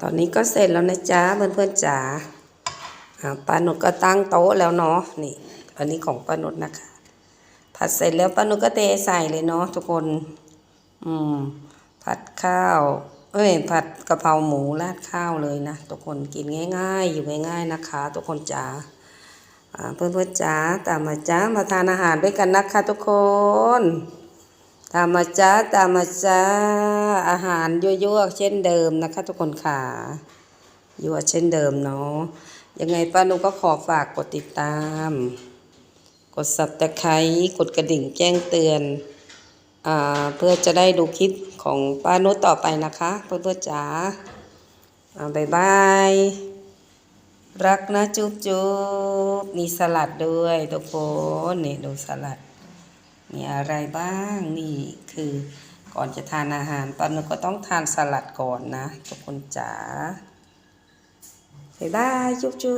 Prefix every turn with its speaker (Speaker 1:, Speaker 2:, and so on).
Speaker 1: ตอนนี้ก็เสร็จแล้วนะจ๊ะเพื่อนๆจ๋าอ่าป้านุชก็ตั้งโต๊ะแล้วเนาะนี่อันนี้ของป้านุชนะคะ ผัดเสร็จแล้วป้านุชก็เทใส่เลยเนาะทุกคน อืม ผัดข้าว เอ้ย ผัดกะเพราหมูราดข้าวเลยนะทุกคนกินง่าย ๆ อยู่ง่าย ๆนะคะ ทุกคนจ๋าอ่าเพื่อนๆจ๋าตามมาจ้ามาทานอาหารด้วยกันนะคะทุกคน ตามมาจ้าตามมาจ้าอาหารยั่วๆเช่นเดิมนะคะ ทุกคนค่ะยั่วเช่นเดิมเนาะยังไงป้านุก็ขอฝากกดติดตาม กดสับตะไคร้กดกระดิ่งแจ้งเตือนอเพื่อจะได้ดูคลิปของป้านุต่อไปนะคะเพื่อนๆจ๋าอ่าบ๊ายบาย รักนะจุ๊บจุ๊บมีสลัดด้วยทุกคนนี่ดูสลัด มีอะไรบ้าง นี่คือก่อนจะทานอาหารตอนนี้ก็ต้องทานสลัดก่อนนะ ทุกคนจ๋าบ๊ายบายจุ๊บจุ๊บ